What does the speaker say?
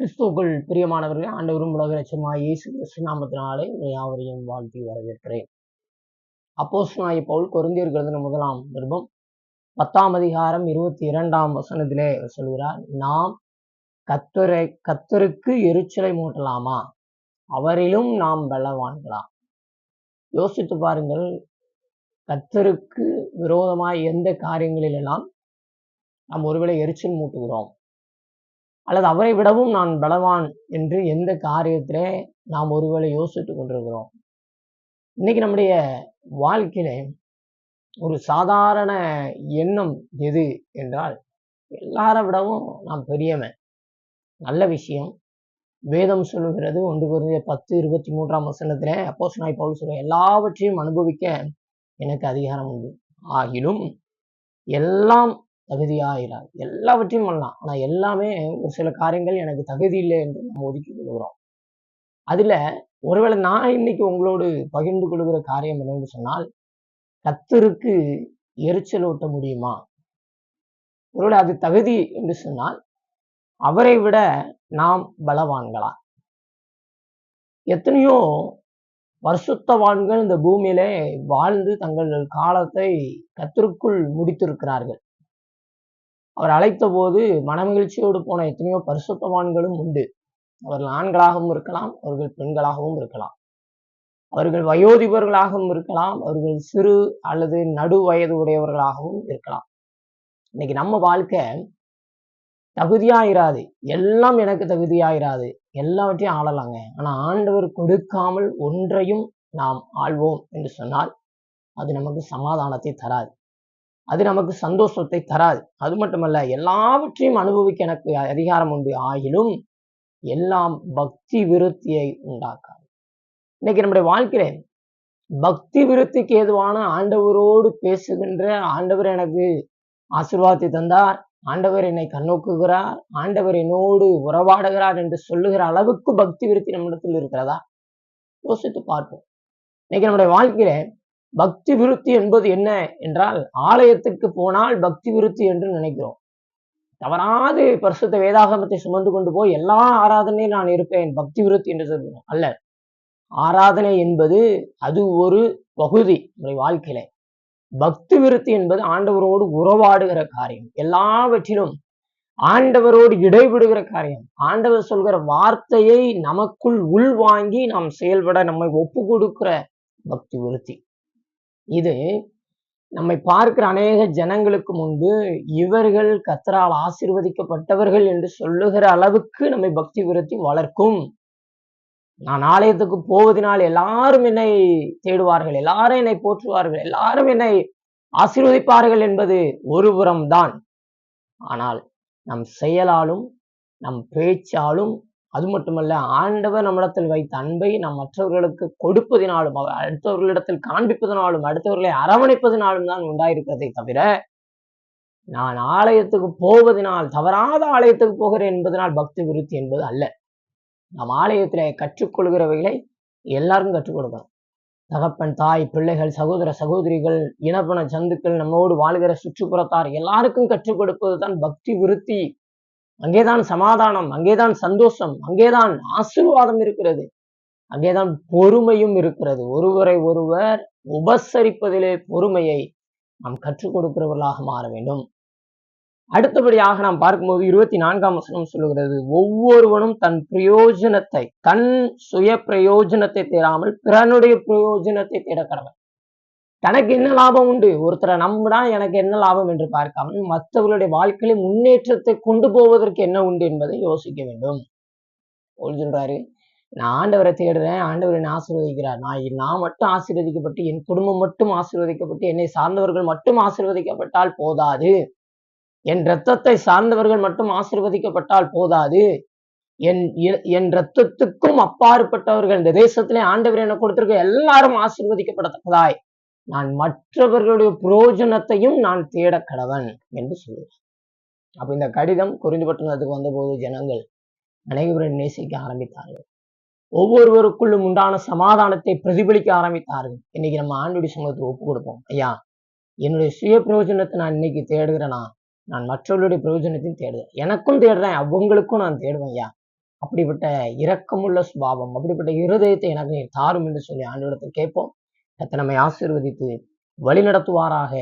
கிறிஸ்துவுக்குள் பிரியமானவர்களே ஆண்டவரும் உலக லட்சமாய் இயேசு கிறிஸ்து நாமத்தினாலே யாவரையும் வாழ்த்தி வரவேற்கிறேன். அப்போஸ் நாய் பவுல் கொருந்தியர்களது முதலாம் நிருபம் பத்தாம் அதிகாரம் இருபத்தி இரண்டாம் வசனத்திலே அவர் சொல்கிறார் நாம் கத்தரை கத்தருக்கு எரிச்சலை மூட்டலாமா? அவரிலும் நாம் பலவான்களா? யோசித்து பாருங்கள் கத்தருக்கு விரோதமாய் எந்த காரியங்களிலெல்லாம் நாம் ஒருவேளை எரிச்சல் மூட்டுகிறோம்? அல்லது அவரை விடவும் நான் பலவான் என்று எந்த காரியத்திலே நாம் ஒருவேளை யோசித்து கொண்டிருக்கிறோம். இன்னைக்கு நம்முடைய வாழ்க்கையில ஒரு சாதாரண எண்ணம் எது என்றால் எல்லாரை விடவும் நாம் பெரியவன். நல்ல விஷயம். வேதம் சொல்லுகிறது ஒன்று குறைந்த பத்து இருபத்தி மூன்றாம் வசனத்துல அப்போஸ் நாய் பவுல் சொல்ற எல்லாவற்றையும் அனுபவிக்க எனக்கு அதிகாரம் உண்டு. ஆகிலும் எல்லாம் தகுதியாகிறார் எல்லாவற்றையும் பண்ணலாம். ஆனா எல்லாமே ஒரு சில காரியங்கள் எனக்கு தகுதி இல்லை என்று நம்ம ஒதுக்கி கொள்கிறோம். அதுல ஒருவேளை நான் இன்னைக்கு உங்களோடு பகிர்ந்து கொள்கிற காரியம் என்னன்னு சொன்னால் கத்தருக்கு எரிச்சல் ஓட்ட முடியுமா? ஒருவேளை அது தகுதி என்று சொன்னால் அவரை விட நாம் பலவான்களா? எத்தனையோ வருஷத்தவான்கள் இந்த பூமியிலே வாழ்ந்து தங்கள் காலத்தை கத்திற்குள் முடித்திருக்கிறார்கள். அவர் அழைத்த போது மனமகிழ்ச்சியோடு போன எத்தனையோ பரிசுத்தவான்களும் உண்டு. அவர்கள் ஆண்களாகவும் இருக்கலாம் அவர்கள் பெண்களாகவும் இருக்கலாம். அவர்கள் வயோதிபர்களாகவும் இருக்கலாம் அவர்கள் சிறு அல்லது நடு வயது உடையவர்களாகவும் இருக்கலாம். இன்னைக்கு நம்ம வாழ்க்கை தகுதியாயிராது. எல்லாம் எனக்கு தகுதியாயிராது. எல்லாவற்றையும் ஆளலாங்க. ஆனா ஆண்டவர் கொடுக்காமல் ஒன்றையும் நாம் ஆள்வோம் என்று சொன்னால் அது நமக்கு சமாதானத்தை தராது. அது நமக்கு சந்தோஷத்தை தராது. அது மட்டுமல்ல எல்லாவற்றையும் அனுபவிக்க எனக்கு அதிகாரம் உண்டு. ஆகிலும் எல்லாம் பக்தி விருத்தியை உண்டாக்காது. இன்னைக்கு நம்முடைய வாழ்க்கையில பக்தி விருத்திக்கு ஏதுவான ஆண்டவரோடு பேசுகின்ற ஆண்டவர் எனக்கு ஆசிர்வாதத்தை தந்தார். ஆண்டவர் என்னை கண்ணோக்குகிறார். ஆண்டவர் என்னோடு உறவாடுகிறார் என்று சொல்லுகிற அளவுக்கு பக்தி விருத்தி நம்மிடத்தில் இருக்கிறதா? யோசித்து பார்ப்போம். இன்னைக்கு நம்முடைய வாழ்க்கையில பக்தி விருத்தி என்பது என்ன என்றால் ஆலயத்துக்கு போனால் பக்தி விருத்தி என்று நினைக்கிறோம். தவறாது பரிசுத்த வேதாகமத்தை சுமந்து கொண்டு போய் எல்லா ஆராதனையும் நான் இருப்பேன் பக்தி விருத்தி என்று சொல்லுவோம் அல்ல. ஆராதனை என்பது அது ஒரு பகுதி நம்முடைய வாழ்க்கையில. பக்தி விருத்தி என்பது ஆண்டவரோடு உறவாடுகிற காரியம். எல்லாவற்றிலும் ஆண்டவரோடு இடைவிடுகிற காரியம். ஆண்டவர் சொல்கிற வார்த்தையை நமக்குள் உள்வாங்கி நாம் செயல்பட நம்மை ஒப்பு கொடுக்கிற பக்தி விருத்தி. இது நம்மை பார்க்கிற அநேக ஜனங்களுக்கு முன்பு இவர்கள் கத்தரால் ஆசிர்வதிக்கப்பட்டவர்கள் என்று சொல்லுகிற அளவுக்கு நம்மை பக்தி விருத்தி வளர்க்கும். நான் ஆலயத்துக்கு போவதனால் எல்லாரும் என்னை தேடுவார்கள் எல்லாரும் என்னை போற்றுவார்கள் எல்லாரும் என்னை ஆசீர்வதிப்பார்கள் என்பது ஒரு புறம்தான். ஆனால் நம் செயலாலும் நம் பேச்சாலும் அது மட்டுமல்ல ஆண்டவர் நம்மிடத்தில் வைத்த அன்பை நாம் மற்றவர்களுக்கு கொடுப்பதினாலும் அவர் அடுத்தவர்களிடத்தில் காண்பிப்பதனாலும் அடுத்தவர்களை அரவணைப்பதினாலும் தான் உண்டாயிருக்கிறதை தவிர நான் ஆலயத்துக்கு போவதனால் தவறாத ஆலயத்துக்கு போகிறேன் என்பதனால் பக்தி விருத்தி என்பது அல்ல. நாம் ஆலயத்தில் கற்றுக்கொள்கிறவைகளை எல்லாருக்கும் கற்றுக் கொடுக்கணும். தகப்பன் தாய் பிள்ளைகள் சகோதர சகோதரிகள் இனப்பன சந்துக்கள் நம்மோடு வாழ்கிற சுற்றுப்புறத்தார் எல்லாருக்கும் கற்றுக் கொடுப்பது தான் பக்தி விருத்தி. அங்கேதான் சமாதானம் அங்கேதான் சந்தோஷம் அங்கேதான் ஆசீர்வாதம் இருக்கிறது. அங்கேதான் பொறுமையும் இருக்கிறது. ஒருவரை ஒருவர் உபசரிப்பதிலே பொறுமையை நாம் கற்றுக் கொடுக்கிறவர்களாக மாற வேண்டும். அடுத்தபடியாக நாம் பார்க்கும்போது இருபத்தி நான்காம் வசனம் சொல்லுகிறது ஒவ்வொருவனும் தன் பிரயோஜனத்தை தன் சுய பிரயோஜனத்தை தேடாமல் பிறனுடைய பிரயோஜனத்தை தேட கடவன் தனக்கு என்ன லாபம் உண்டு? ஒருத்தரை நம்பினா எனக்கு என்ன லாபம் என்று பார்க்காமல் மற்றவர்களுடைய வாழ்க்கையில முன்னேற்றத்தை கொண்டு போவதற்கு என்ன உண்டு என்பதை யோசிக்க வேண்டும். சொல்றாரு நான் ஆண்டவரை தேடுறேன் ஆண்டவர் என்னை ஆசீர்வதிக்கிறார். நான் நான் மட்டும் ஆசீர்வதிக்கப்பட்டு என் குடும்பம் மட்டும் ஆசீர்வதிக்கப்பட்டு என்னை சார்ந்தவர்கள் மட்டும் ஆசீர்வதிக்கப்பட்டால் போதாது. என் இரத்தத்தை சார்ந்தவர்கள் மட்டும் ஆசீர்வதிக்கப்பட்டால் போதாது. என் என் ரத்தத்துக்கும் அப்பாற்பட்டவர்கள் இந்த தேசத்திலே ஆண்டவர் என கொடுத்திருக்க எல்லாரும் ஆசீர்வதிக்கப்படத்தக்கதாய். நான் மற்றவர்களுடைய புரோஜனத்தையும் நான் தேட கடவன் என்று சொல்லுவேன் அப்ப இந்த கடிதம் குறிந்து பட்டணத்துக்கு வந்தபோது ஜனங்கள் அனைவரும் நேசிக்க ஆரம்பித்தார்கள். ஒவ்வொருவருக்குள்ளும் உண்டான சமாதானத்தை பிரதிபலிக்க ஆரம்பித்தார்கள். இன்னைக்கு நம்ம ஆண்டுடைய சமூகத்தில் ஒப்பு கொடுப்போம். ஐயா என்னுடைய சுய பிரயோஜனத்தை நான் இன்னைக்கு தேடுகிறேனா? நான் மற்றவர்களுடைய பிரயோஜனத்தையும் தேடுவேன் எனக்கும் தேடுறேன் அவங்களுக்கும் நான் தேடுவேன் ஐயா. அப்படிப்பட்ட இரக்கமுள்ள சுபாவம் அப்படிப்பட்ட இருதயத்தை எனக்கு தாரும் என்று சொல்லி ஆண்டவரத்தை கேட்போம். கர்த்தர் நம்மை ஆசீர்வதித்து வழி நடத்துவாராக